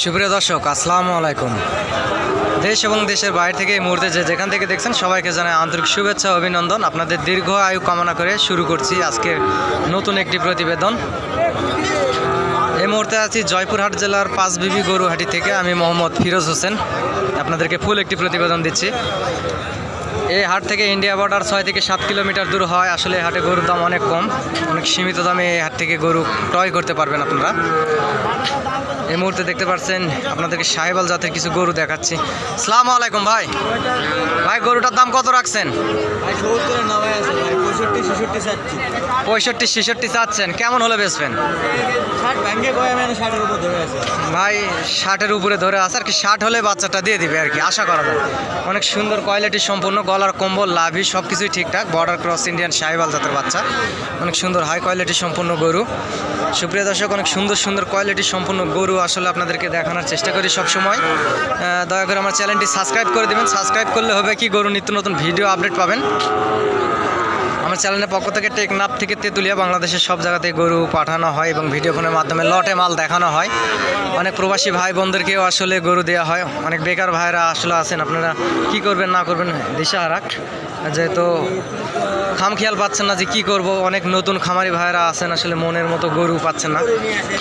সুপ্রিয় দর্শক, আসসালামু আলাইকুম। দেশ এবং দেশের বাইরে থেকে এই মুহূর্তে যে যেখান থেকে দেখছেন, সবাইকে জানাই আন্তরিক শুভেচ্ছা অভিনন্দন। আপনাদের দীর্ঘ আয়ু কামনা করে শুরু করছি আজকের নতুন একটি প্রতিবেদন। এই মুহূর্তে আছি জয়পুরহাট জেলার পাঁচবিবি গরুহাটি থেকে আমি মোহাম্মদ ফিরোজ হোসেন। আপনাদেরকে ফুল একটি প্রতিবেদন দিচ্ছি। এই হাট থেকে ইন্ডিয়া বর্ডার ছয় থেকে সাত কিলোমিটার দূর হয়। আসলে হাটে গরুর দাম অনেক কম। অনেক সীমিত দামে এই হাট থেকে গরু ক্রয় করতে পারবেন আপনারা। এই মুহূর্তে দেখতে পাচ্ছেন আপনাদেরকে সাহেবাল জাতের কিছু গরু দেখাচ্ছি। সালাম আলাইকুম ভাই। ভাই, গরুটার দাম কত রাখছেন? পঁয়ষট্টি ছেষট্টি চাচ্ছেন কেমন হলে বেচবেন? ভাই ষাটের উপরে ধরে আছে আর কি ষাট হলে বাচ্চাটা দিয়ে দিবে আর কি আশা করা যায়। অনেক সুন্দর কোয়ালিটি সম্পূর্ণ গলার কম্বল লাভি সব কিছুই ঠিকঠাক বর্ডার ক্রস ইন্ডিয়ান সাহেবাল জাতের বাচ্চা। অনেক সুন্দর হাই কোয়ালিটি সম্পূর্ণ গরু। সুপ্রিয় দর্শক অনেক সুন্দর সুন্দর কোয়ালিটি সম্পূর্ণ গরু আসলে আপনাদেরকে দেখানোর চেষ্টা করি সবসময়। দয়া করে আমার চ্যানেলটি সাবস্ক্রাইব করে দেবেন। সাবস্ক্রাইব করলে হবে কি গরু নিত্য নতুন ভিডিও আপডেট পাবেন। আমার চ্যানেলের পক্ষ থেকে টেকনাফ থেকে তেঁতুলিয়া, বাংলাদেশের সব জায়গাতে গরু পাঠানো হয় এবং ভিডিও ফোনের মাধ্যমে লটে মাল দেখানো হয়। অনেক প্রবাসী ভাই বোনদেরকেও আসলে গরু দেওয়া হয়। অনেক বেকার ভাইরা আসলে আছেন। আপনারা কি করবেন, না করবেন দিশা দিশাহারাক। যেহেতু খাম খেয়াল পাচ্ছেন না যে কি করব, অনেক নতুন খামারি ভাইরা আছেন, আসলে মনের মতো গরু পাচ্ছেন না।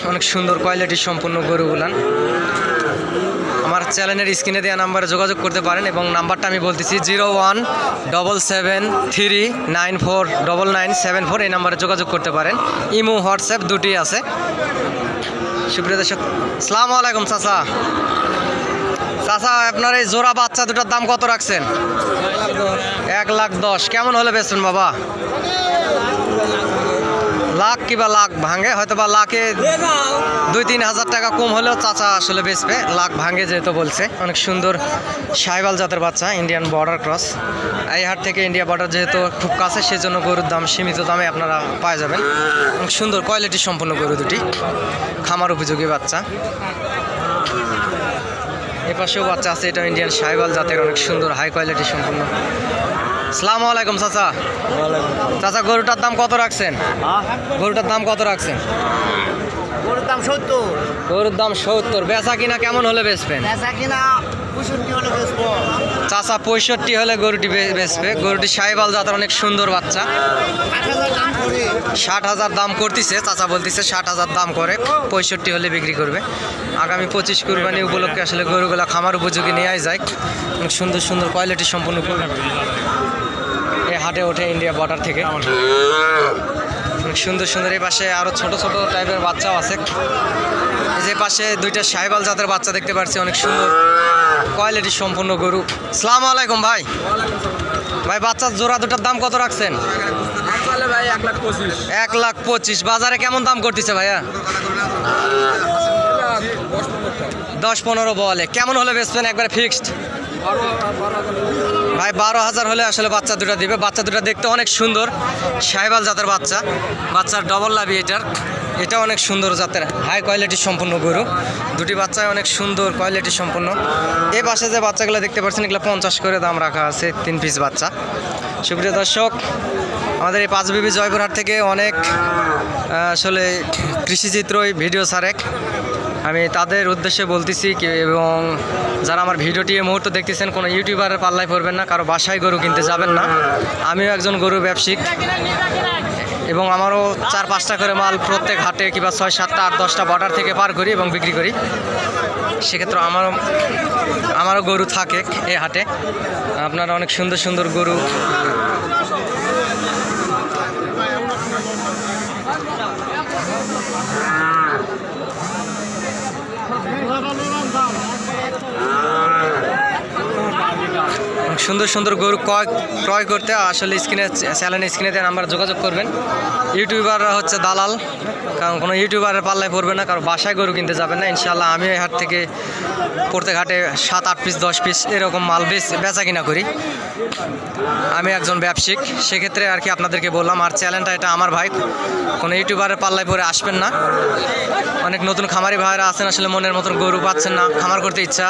অনেক সুন্দর কোয়ালিটির সম্পূর্ণ গরুগুলান আমার চ্যানেলের স্ক্রিনে দেওয়া নাম্বারে যোগাযোগ করতে পারেন এবং নাম্বারটা আমি বলতেছি zero one double seven three nine four double nine seven four এই নাম্বারে যোগাযোগ করতে পারেন। ইমো, হোয়াটসঅ্যাপ দুটি আছে। সুপ্রিয় দর্শক সালামু আলাইকুম চাচা। চাচা, আপনার এই জোড়া বাচ্চা দুটার দাম কত রাখছেন? এক লাখ দশ। কেমন হলে বেচবেন বাবা? লাখ কিবা লাখ ভাঙে হয়তো বা লাখে দুই, তিন হাজার টাকা কম হলেও চাচা আসলে বেচবে। লাখ ভাঙে যেহেতু বলছে। অনেক সুন্দর সাইবাল জাতের বাচ্চা ইন্ডিয়ান বর্ডার ক্রস এই হাট থেকে ইন্ডিয়া বর্ডার যেহেতু খুব কাছে, সেজন্য গরুর দাম সীমিত দামে আপনারা পাওয়া যাবেন। অনেক সুন্দর কোয়ালিটি সম্পন্ন গরু দুটি। খামার উপযোগী বাচ্চা। এ পাশেও বাচ্চা আছে এটা ইন্ডিয়ান সাইবাল জাতের অনেক সুন্দর হাই কোয়ালিটি সম্পন্ন সালামু আলাইকুম চাচা। চাচা গরুটার দাম কত রাখছেন? গরুটার দাম কত রাখছেন? গরুর দাম সত্তর। গরুর দাম সত্তর। বেচা কিনা কেমন হলে বেচবেন? বেচা কিনা চাচা পঁয়ষট্টি হলে গরুটি বেচবে। গরুটি সাইবাল জাতের অনেক সুন্দর বাচ্চা। ষাট হাজার দাম করতেছে চাচা বলতেছে ষাট হাজার দাম করে পঁয়ষট্টি হলে বিক্রি করবে। আগামী পঁচিশ কুরবানি উপলক্ষে আসলে গরুগুলা খামার উপযোগী নেওয়াই যায় অনেক সুন্দর সুন্দর কোয়ালিটি সম্পূর্ণ এই হাটে ওঠে ইন্ডিয়া বর্ডার থেকে। সুন্দর সুন্দর এই পাশে আরও ছোট ছোট টাইপের বাচ্চাও আছে। যে পাশে দুইটা সাইবাল জাতের বাচ্চা দেখতে পাচ্ছি, অনেক সুন্দর কোয়ালিটি সম্পূর্ণ গরু। সালাম আলাইকুম ভাই। ভাই বাচ্চার জোড়া দুটার দাম কত রাখছেন? এক লাখ পঁচিশ। বাজারে কেমন দাম করতেছে ভাইয়া? দশ পনেরো বলে। কেমন হলে বেচবেন? একবারে ফিক্সড ভাই, বারো হাজার হলে আসলে বাচ্চা দুটো দিবে। বাচ্চা দুটো দেখতে অনেক সুন্দর। সাহেবাল জাতের বাচ্চা। বাচ্চার ডবল লাভি এটার। এটা অনেক সুন্দর জাতের। হাই কোয়ালিটি সম্পূর্ণ গরু। দুটি বাচ্চায় অনেক সুন্দর কোয়ালিটি সম্পূন্ন এই পাশে যে বাচ্চাগুলো দেখতে পাচ্ছেন, এগুলো পঞ্চাশ করে দাম রাখা আছে, তিন পিস বাচ্চা। সুপ্রিয় দর্শক, আমাদের এই পাঁচ বিবি জয়পুরহাট থেকে অনেক আসলে কৃষিচিত্রই ভিডিও সারেক। আমি তাদের উদ্দেশ্যে বলতেছি এবং যারা আমার ভিডিওটি এই মুহূর্তে দেখতেছেন, কোনো ইউটিউবারের পাল্লায় পড়বেন না, কারও বাসায় গরু কিনতে যাবেন না। আমিও একজন গরু ব্যবসায়িক এবং আমারও চার পাঁচটা করে মাল প্রত্যেক হাটে কিংবা ছয় সাতটা, আট দশটা বর্ডার থেকে পার করি এবং বিক্রি করি। সেক্ষেত্রে আমারও আমারও গরু থাকে এই হাটে। আপনারা অনেক সুন্দর সুন্দর গরু অনেক সুন্দর সুন্দর গরু ক্রয় ক্রয় করতে আসলে স্ক্রিনে চ্যানেল স্ক্রিনে দেন আমরা যোগাযোগ করবেন। ইউটিউবাররা হচ্ছে দালাল, কারণ কোনো ইউটিউবারের পাল্লায় পড়বে না, কারণ বাসায় গরু কিনতে যাবেন না। ইনশাল্লাহ আমি হাট থেকে প্রত্যেক হাটে সাত, আট পিস দশ পিস এরকম মাল বেচ, বেচা কিনা করি। আমি একজন ব্যবসায়িক, সেক্ষেত্রে আর কি আপনাদেরকে বললাম, আর চ্যানেলটা এটা আমার ভাই, কোনো ইউটিউবারের পাল্লায় পরে আসবেন না। অনেক নতুন খামারি ভাইরা আছেন, আসলে মনের মতন গরু পাচ্ছেন না, খামার করতে ইচ্ছা।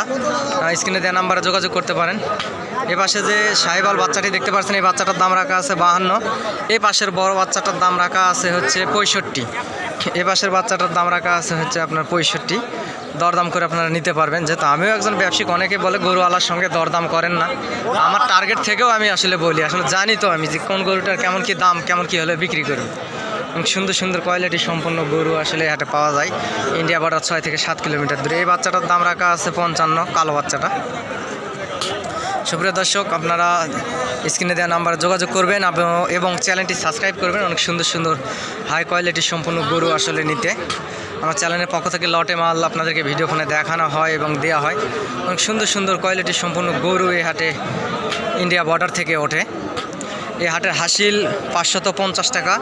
স্ক্রিনে দেওয়া নাম্বারে যোগাযোগ করতে পারেন। এ পাশে যে সাহেবাল বাচ্চাটি দেখতে পাচ্ছেন, এই বাচ্চাটার দাম রাখা আছে বাহান্ন। এই পাশের বড় বাচ্চাটার দাম রাখা আছে হচ্ছে পঁয়ষট্টি। এ পাশের বাচ্চাটার দাম রাখা আছে হচ্ছে আপনার পঁয়ষট্টি। দরদাম করে আপনারা নিতে পারবেন, যেহেতু আমিও একজন ব্যবসায়িক, অনেকে বলে গরুওয়ালার সঙ্গে দরদাম করেন না। আমার টার্গেট থেকেও আমি আসলে বলি, আসলে জানি তো আমি যে কোন গরুটার কেমন কি দাম, কেমন কি হলে বিক্রি করুন। সুন্দর সুন্দর কোয়ালিটি সম্পন্ন গরু আসলে হাটে পাওয়া যায়। ইন্ডিয়া বর্ডার ছয় থেকে সাত কিলোমিটার দূরে। এই বাচ্চাটার দাম রাখা আছে পঞ্চান্ন, কালো বাচ্চাটা। সুপ্রিয় দর্শক, আপনারা স্ক্রিনে দেওয়া নাম্বার যোগাযোগ করবেন এবং- চ্যানেলটি সাবস্ক্রাইব করবেন। অনেক সুন্দর সুন্দর হাই কোয়ালিটি সম্পূর্ণ গরু আসলে নিতে। আমার চ্যানেলের পক্ষ থেকে লটে মাল আপনাদেরকে ভিডিও ফোনে দেখানো হয় এবং দেওয়া হয়। অনেক সুন্দর সুন্দর কোয়ালিটি সম্পূর্ণ গরু এ হাটে ইন্ডিয়া বর্ডার থেকে ওঠে। এই হাটের হাসিল পাঁচশত পঞ্চাশ টাকা।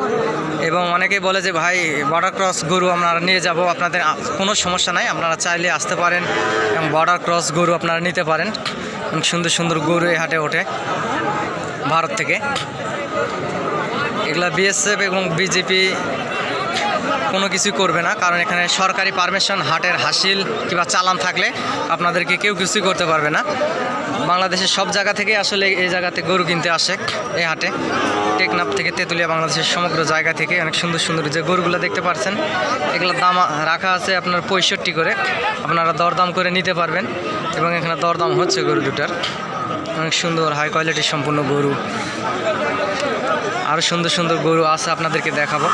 এবং অনেকেই বলে যে, ভাই বর্ডার ক্রস গরু আমরা নিয়ে যাব, আপনাদের কোনো সমস্যা নাই, আপনারা চাইলে আসতে পারেন এবং বর্ডার ক্রস গরু আপনারা নিতে পারেন। সুন্দর সুন্দর গরু এই হাটে ওঠে ভারত থেকে। এগুলা বিএসএফ এবং বিজেপি কোনো কিছু করবে না, কারণ এখানে সরকারি পারমিশন হাটের হাসিল কিংবা চালান থাকলে আপনাদেরকে কেউ কিছুই করতে পারবে না। বাংলাদেশের সব জায়গা থেকে আসলে এই জায়গাতে গরু কিনতে আসে, এই হাটে। টেকনাফ থেকে তেঁতুলিয়া বাংলাদেশের সমগ্র জায়গা থেকে অনেক সুন্দর সুন্দর যে গরুগুলো দেখতে পাচ্ছেন এগুলোর দাম রাখা আছে আপনার পঁয়ষট্টি করে। আপনারা দরদাম করে নিতে পারবেন এবং এখানে দরদাম হচ্ছে গরু দুটার। অনেক সুন্দর হাই কোয়ালিটির সম্পূর্ণ গরু। আরও সুন্দর সুন্দর গরু আছে আপনাদেরকে দেখাবো।